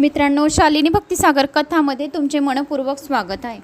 मित्रांनो शालिनी भक्तिसागर कथामध्ये तुमचे मनपूर्वक स्वागत आहे.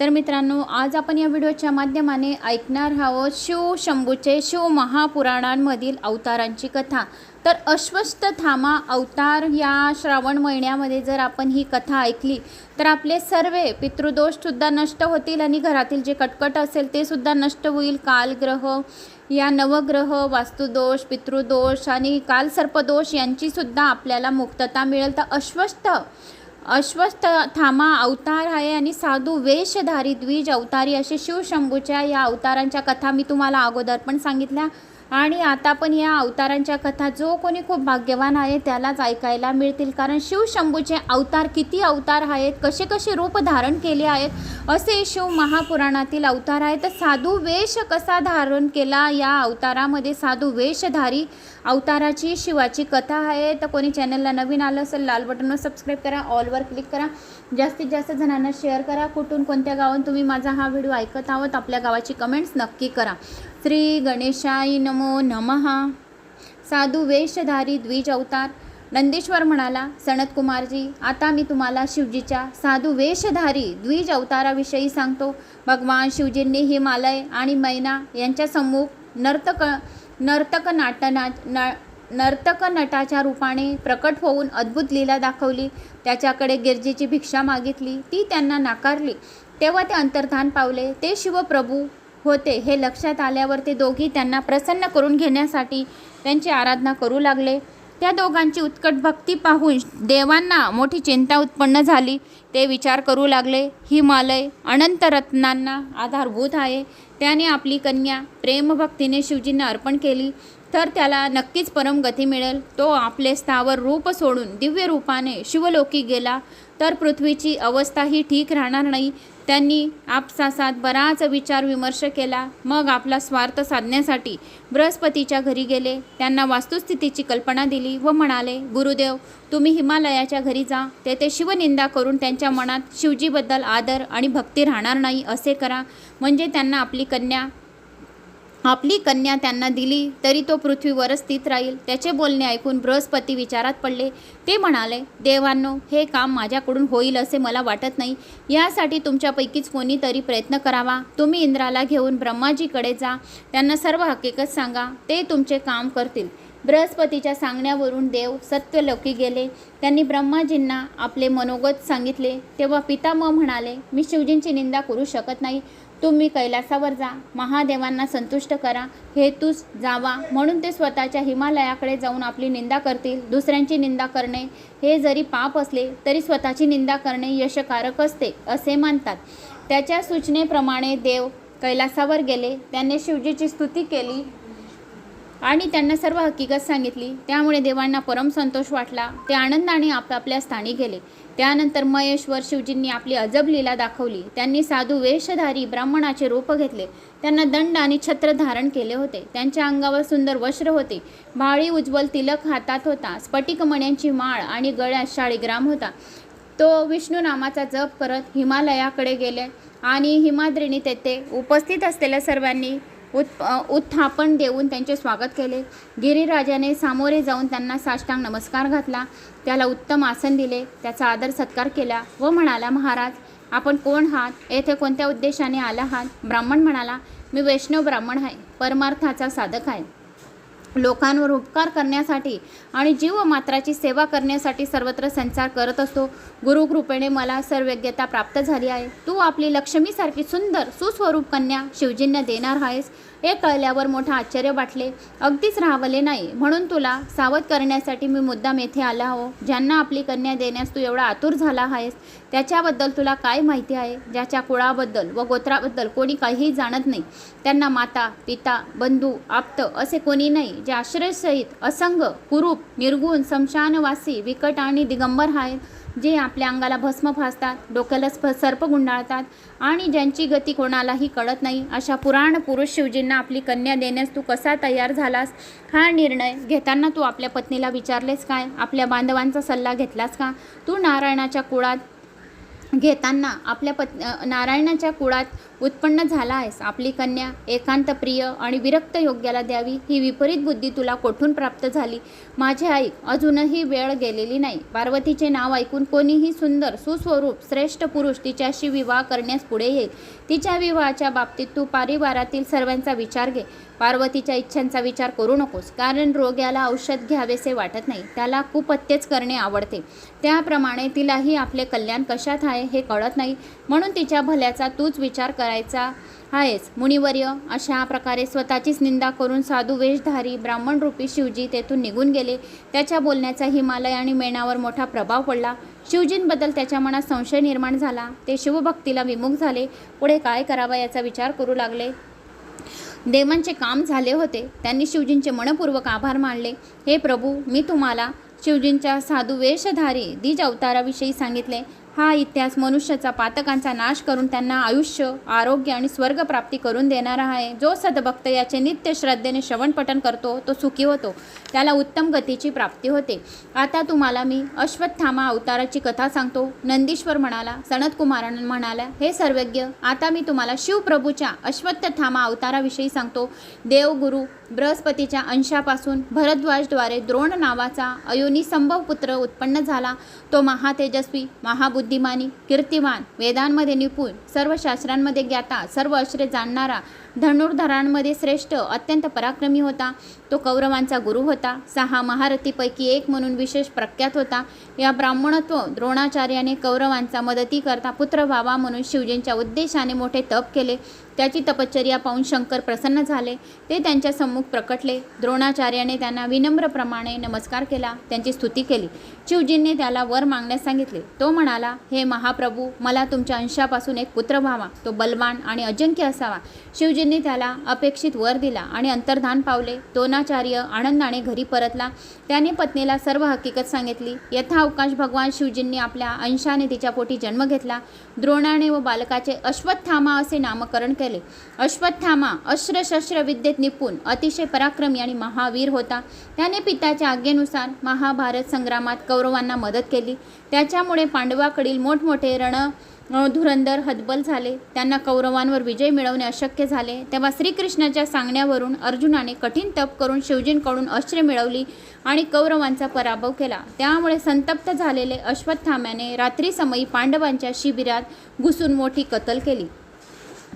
तर मित्रांनो आज आपण या व्हिडिओच्या माध्यमाने ऐकणार आहोत शिव शंभूचे शिव महापुराणांमधील अवतारांची कथा. तर अश्वस्थ थामा अवतार या श्रावण महिन्यामध्ये जर आपण ही कथा ऐकली तर आपले सर्व पितृदोषसुद्धा नष्ट होतील आणि घरातील जे कटकट असेल ते सुद्धा नष्ट होईल. कालग्रह या नवग्रह वास्तुदोष पितृदोष आणि कालसर्पदोष यांचीसुद्धा आपल्याला मुक्तता मिळेल. तर अश्वस्थ अश्वस्थ थामा अवतार आहे आणि साधू वेशधारी द्विज अवतारी असे शिवशंभूच्या या अवतारांच्या कथा मी तुम्हाला अगोदर पण सांगितल्या. आणि आता पण या अवतारांच्या कथा जो कोणी खूप भाग्यवान आहे त्यालाच ऐकायला मिळतील. कारण शिवशंभूचे अवतार किती अवतार आहेत कसे कसे रूप धारण केले आहेत असे शिव महापुराणातील अवतार आहेत. तर साधू वेश कसा धारण केला या अवतारामध्ये? साधू वेशधारी अवताराची शिवाची कथा आहे. तर कोणी चॅनलला नवीन आलं असेल लाल बटनवर सबस्क्राईब करा ऑलवर क्लिक करा. जास्तीत जास्त जणांना शेअर करा. कुठून कोणत्या गावात तुम्ही माझा हा व्हिडिओ ऐकत आहोत आपल्या गावाची कमेंट्स नक्की करा. श्री गणेशाय नमो नमहा साधू वेशधारी द्विज अवतार. नंदेश्वर म्हणाला सनत कुमारजी आता मी तुम्हाला शिवजीच्या साधू वेशधारी द्विज अवताराविषयी सांगतो. भगवान शिवजींनी हिमालय आणि मैना यांच्या सम्मुख नर्तक नर्तक नाटना न नर्तक नटाच्या रूपाने प्रकट होऊन अद्भुत लीला दाखवली. त्याच्याकडे गिरजेची भिक्षा मागितली. ती त्यांना नाकारली. तेव्हा ते अंतर्धान पावले. ते शिवप्रभू होते. हे लक्षात आल्यावर ते दोघी त्यांना प्रसन्न करून घेण्यासाठी त्यांची आराधना करू लागले. त्या दोघांची उत्कट भक्ती पाहून देवांना मोठी चिंता उत्पन्न झाली. ते विचार करू लागले हिमालय अनंत रत्नांना आधारभूत आहे. त्याने आपली कन्या प्रेमभक्तीने शिवजींना अर्पण केली. तर त्याला नक्कीच परमगती मिळेल. तो आपले स्थावर रूप सोडून दिव्य रूपाने शिवलोकी गेला. तर पृथ्वीची अवस्थाही ठीक राहणार नाही. त्यांनी आपसासात बराच विचार विमर्श केला. मग आपला स्वार्थ साधण्यासाठी बृहस्पतीच्या घरी गेले. त्यांना वास्तुस्थितीची कल्पना दिली व म्हणाले गुरुदेव तुम्ही हिमालयाच्या घरी जा. तेथे शिवनिंदा करून त्यांच्या मनात शिवजीबद्दल आदर आणि भक्ती राहणार नाही असे करा. म्हणजे त्यांना आपली कन्या आपली कन्या त्यांना दिली तरी तो पृथ्वीवरच स्थित राहील. त्याचे बोलणे ऐकून बृहस्पती विचारात पडले. ते म्हणाले देवांनो हे काम माझ्याकडून होईल असे मला वाटत नाही. यासाठी तुमच्यापैकीच कोणीतरी प्रयत्न करावा. तुम्ही इंद्राला घेऊन ब्रह्माजीकडे जा. त्यांना सर्व हकीकत सांगा. ते तुमचे काम करतील. बृहस्पतीच्या सांगण्यावरून देव सत्यलोकी गेले. त्यांनी ब्रह्माजींना आपले मनोगत सांगितले. तेव्हा पितामह म्हणाले मी शिवजींची निंदा करू शकत नाही. तुम्ही कैलासावर जा. महादेवांना संतुष्ट करा. हेतूस जावा. म्हणून ते स्वतःच्या हिमालयाकडे जाऊन आपली निंदा करतील. दुसऱ्यांची निंदा करणे हे जरी पाप असले तरी स्वतःची निंदा करणे यशकारक असते असे मानतात. त्याच्या सूचनेप्रमाणे देव कैलासावर गेले. त्याने शिवजीची स्तुती केली. आणि त्यांना सर्व हकीकत सांगितली. त्यामुळे देवांना परम संतोष वाटला. ते आनंदाने आपापल्या स्थानी गेले. त्यानंतर महेश्वर शिवजींनी आपली अजब लीला दाखवली. त्यांनी साधू वेशधारी ब्राह्मणाचे रूप घेतले. त्यांना दंड आणि छत्र धारण केले होते. त्यांच्या अंगावर सुंदर वस्त्र होते. भाळी उज्ज्वल तिलक हातात होता. स्फटिक मण्यांची माळ आणि गळ्यात शाळीग्राम होता. तो विष्णू नामाचा जप करत हिमालयाकडे गेले आणि हिमाद्रीने तेथे उपस्थित असलेल्या सर्वांनी उत् उत्थापन देऊन त्यांचे स्वागत केले. गिरिराजाने सामोरे जाऊन त्यांना साष्टांग नमस्कार घातला. त्याला उत्तम आसन दिले. त्याचा आदर सत्कार केला व म्हणाला महाराज आपण कोण आहात? येथे कोणत्या उद्देशाने आला आहात? ब्राह्मण म्हणाला मी वैष्णव ब्राह्मण आहे. परमार्थाचा साधक आहे. लोकांवर उपकार करण्यासाठी आणि जीव मात्राची सेवा करण्यासाठी सर्वत्र संचार करत असतो. गुरुकृपेने मला सर्वज्ञता प्राप्त झाली आहे. तू आपली लक्ष्मीसारखी सुंदर सुस्वरूप कन्या शिवजींना देणार आहेस. हे कळल्यावर मोठं आश्चर्य वाटले. अगदीच राहावले नाही. म्हणून तुला सावध करण्यासाठी मी मुद्दाम येथे आला हो ज्यांना आपली कन्या देण्यास तू एवढा आतुर झाला आहेस त्याच्याबद्दल तुला काय माहिती आहे? ज्याच्या कुळाबद्दल व गोत्राबद्दल कोणी काहीही जाणत नाही. त्यांना माता पिता बंधू आप्त असे कोणी नाही जे आश्रयसहित असंग कुरूप निर्गुण समशानवासी विकट आणि दिगंबर आहेत. जे आपल्या अंगाला भस्म फासतात डोक्याला स्प सर्प गुंडाळतात आणि ज्यांची गती कोणालाही कळत नाही अशा पुराण पुरुष शिवजींना आपली कन्या देण्यास तू कसा तयार झालास? हा निर्णय घेताना तू आपल्या पत्नीला विचारलेस काय? आपल्या बांधवांचा सल्ला घेतलास का? तू नारायणाच्या कुळात घेताना आपल्या पत् नारायणाच्या कुळात उत्पन्न झाला आहेस. आपली कन्या एकांत प्रिय आणि विरक्त योग्याला द्यावी ही विपरीत बुद्धी तुला कोठून प्राप्त झाली? माझे आई अजूनही वेळ गेलेली नाही. पार्वतीचे नाव ऐकून कोणीही सुंदर सुस्वरूप श्रेष्ठ पुरुष तिच्याशी विवाह करण्यास पुढे येईल. तिच्या विवाहाच्या बाबतीत तू परिवारातील सर्वांचा विचार घे. पार्वतीच्या इच्छांचा विचार करू नकोस कारण रोग्याला औषध घ्यावेसे वाटत नाही त्याला कुपत्येच करणे आवडते. त्याप्रमाणे तिलाही आपले कल्याण कशात आहे हे कळत नाही म्हणून तिच्या भल्याचा तूच विचार करायचा आहेस. मुनिवर्य अशा प्रकारे स्वतःचीच निंदा करून साधू वेशधारी ब्राह्मण रूपी शिवजी तेथून निघून गेले. त्याच्या बोलण्याचा हिमालय आणि मेणावर मोठा प्रभाव पडला. शिवजींबद्दल त्याच्या मनात संशय निर्माण झाला. ते शिवभक्तीला विमुख झाले. पुढे काय करावा याचा विचार करू लागले. देवांचे काम झाले होते. त्यांनी शिवजींचे मनपूर्वक आभार मानले. हे प्रभू मी तुम्हाला शिवजींच्या साधू वेशधारी द्विज अवताराविषयी सांगितले. हा इतिहास मनुष्याचा पातकांचा नाश करून त्यांना आयुष्य आरोग्य आणि स्वर्गप्राप्ती करून देणारा आहे. जो सद्भक्त याचे नित्य श्रद्धेने श्रवणपठन करतो तो सुखी होतो. त्याला उत्तम गतीची प्राप्ती होते. आता तुम्हाला मी अश्वत्थामा अवताराची कथा सांगतो. नंदीश्वर म्हणाला सनत म्हणाला हे सर्वज्ञ आता मी तुम्हाला शिवप्रभूच्या अश्वत्थामा अवताराविषयी सांगतो. देवगुरु बृहस्पतीच्या अंशापासून भरद्वाजद्वारे द्रोण नावाचा अयोनी संभव पुत्र उत्पन्न झाला. तो महातेजस्वी बुद्धिमानी कीर्तिवान वेदांमध्ये निपुण सर्व शास्त्रांमध्ये ज्ञाता सर्व अश्रे जाणणारा धनुर्धरांमध्ये श्रेष्ठ अत्यंत पराक्रमी होता. तो कौरवांचा गुरु होता. सहा महारथीपैकी एक म्हणून विशेष प्रख्यात होता. या ब्राह्मणत्व द्रोणाचार्याने कौरवांचा मदती करता पुत्र व्हावा म्हणून शिवजींच्या उद्देशाने मोठे तप केले. त्याची तपश्चर्या पाहून शंकर प्रसन्न झाले. ते त्यांच्या सम्मुख प्रकटले. द्रोणाचार्याने त्यांना विनम्रप्रमाणे नमस्कार केला. त्यांची स्तुती केली. शिवजींनी त्याला वर मागण्यास सांगितले. तो म्हणाला हे महाप्रभू मला तुमच्या अंशापासून एक पुत्र व्हावा. तो बलवान आणि अजिंक्य असावा. शिवजींनी त्याला अपेक्षित वर दिला आणि अंतर्धान पावले. द्रोणाचार्य आनंदाने घरी परतला. त्याने पत्नीला सर्व हकीकत सांगितली. यथावकाश भगवान शिवजींनी आपल्या अंशाने तिच्या पोटी जन्म घेतला. द्रोणाने व बालकाचे अश्वत्थामा असे नामकरण केले. अश्वत्थामा अस्त्रशस्त्र विद्येत निपुण अतिशय पराक्रमी आणि महावीर होता. त्याने पित्याच्या आज्ञेनुसार महाभारत संग्रामात कौरवांना मदत केली. त्याच्यामुळे पांडवाकडील मोठमोठे रण धुरंधर हतबल झाले. त्यांना कौरवांवर विजय मिळवणे अशक्य झाले. तेव्हा श्रीकृष्णाच्या सांगण्यावरून अर्जुनाने कठीण तप करून शिवजींकडून अस्त्रे मिळवली आणि कौरवांचा पराभव केला. त्यामुळे संतप्त झालेले अश्वत्थाम्याने रात्रीसमयी पांडवांच्या शिबिरात घुसून मोठी कतल केली.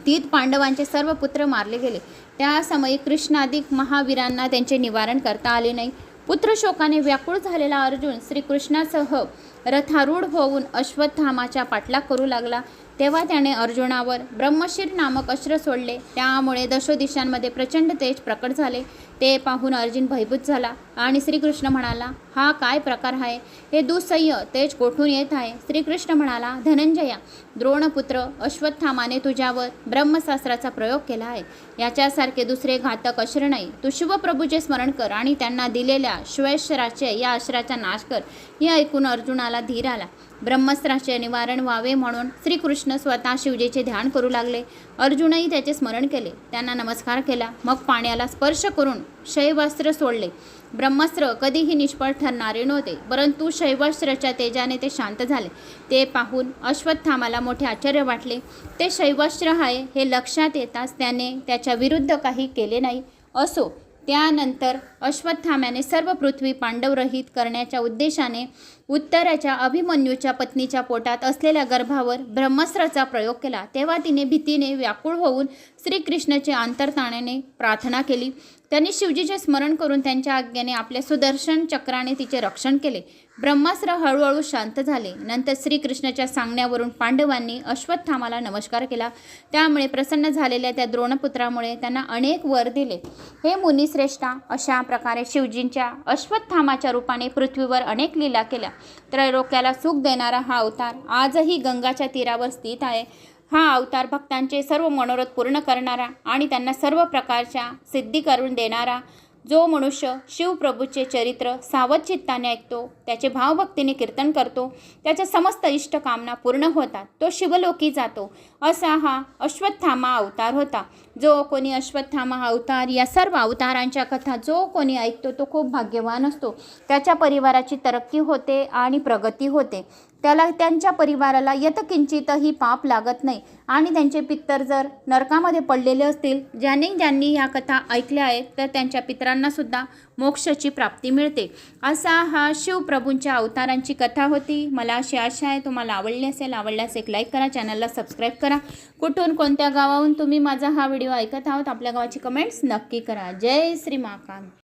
तीत पांडवांचे सर्व पुत्र मारले गेले. त्या समयी कृष्णाधिक महावीरांना त्यांचे निवारण करता आले नाही. पुत्रशोकाने व्याकुळ झालेला अर्जुन श्रीकृष्णासह रथारूढ होऊन अश्वत्थामाच्या पाठलाग करू लागला. तेव्हा त्याने अर्जुनावर ब्रह्मशीर नामक अस्त्र सोडले. त्यामुळे दशोदिशांमध्ये प्रचंड तेज प्रकट झाले. ते पाहून अर्जुन भयभूत झाला आणि श्रीकृष्ण म्हणाला हा काय प्रकार आहे? हे दुसह्य तेज कोठून येत आहे? श्रीकृष्ण म्हणाला धनंजया द्रोणपुत्र अश्वत्थामाने तुझ्यावर ब्रह्मशास्त्राचा प्रयोग केला आहे. याच्यासारखे दुसरे घातक अश्र नाही. तू शिवप्रभूचे स्मरण कर आणि त्यांना दिलेल्या श्वेश्वराचे या अश्राचा नाश कर. हे ऐकून अर्जुनाला धीर आला. ब्रह्मस्त्राचे निवारण व्हावे म्हणून श्रीकृष्ण स्वतः शिवजीचे ध्यान करू लागले. अर्जुनही त्याचे स्मरण केले. त्यांना नमस्कार केला. मग पाण्याला स्पर्श करून शैवास्त्र सोडले. ब्रह्मास्त्र कधीही निष्फळ ठरणारे नव्हते परंतु शैवास्त्राच्या तेजाने ते शांत झाले. ते पाहून अश्वत्थामाला मोठे आश्चर्य वाटले. ते शैवास्त्र आहे हे लक्षात येताच त्याने त्याच्या विरुद्ध काही केले नाही. असो त्यानंतर अश्वत्थाम्याने सर्व पृथ्वी पांडवरहित करण्याच्या उद्देशाने उत्तराच्या अभिमन्यूच्या पत्नीच्या पोटात असलेल्या गर्भावर ब्रह्मस्त्राचा प्रयोग केला. तेव्हा तिने भीतीने व्याकुळ होऊन श्रीकृष्णाचे अंतर्ताणाने प्रार्थना केली. त्यांनी शिवजीचे स्मरण करून त्यांच्या आज्ञेने आपल्या सुदर्शन चक्राने तिचे रक्षण केले. ब्रह्मास्त्र हळूहळू शांत झाले. नंतर श्रीकृष्णाच्या सांगण्यावरून पांडवांनी अश्वत्थामाला नमस्कार केला. त्यामुळे प्रसन्न झालेल्या त्या द्रोणपुत्रामुळे त्यांना अनेक वर दिले. हे मुनिश्रेष्ठा अशा प्रकारे शिवजींच्या अश्वत्थामाच्या रूपाने पृथ्वीवर अनेक लीला केल्या. त्रैलोक्याला सुख देणारा हा अवतार आजही गंगाच्या तीरावर स्थित आहे. हा अवतार भक्तांचे सर्व मनोरथ पूर्ण करणारा आणि त्यांना सर्व प्रकारच्या सिद्धी करून देणारा जो मनुष्य शिवप्रभूचे चरित्र सावध चित्ताने ऐकतो त्याचे भावभक्तीने कीर्तन करतो त्याच्या समस्त इष्टकामना पूर्ण होतात तो शिवलोकी जातो. असा हा अश्वत्थामा अवतार होता. जो कोणी अश्वत्थामा अवतार या सर्व अवतारांच्या कथा जो कोणी ऐकतो तो खूप भाग्यवान असतो. त्याच्या परिवाराची तरक्की होते आणि प्रगती होते. त्याला त्यांच्या परिवाराला यथकिंचितही पाप लागत नाही. आणि त्यांचे पित्तर जर नरकामध्ये पडलेले असतील ज्यांनी ज्यांनी ह्या कथा ऐकल्या आहेत तर त्यांच्या पित्रांनासुद्धा मोक्षाची प्राप्ती मिळते. असा हा शिवप्रभूंच्या अवतारांची कथा होती. मला अशी आशा आहे तुम्हाला आवडली असेल आवडल्यास एक लाईक करा चॅनलला सबस्क्राईब करा. कुठून कोणत्या गावाहून तुम्ही माझा हा व्हिडिओ ऐकत आहोत आपल्या गावाची कमेंट्स नक्की करा. जय श्री महाकाल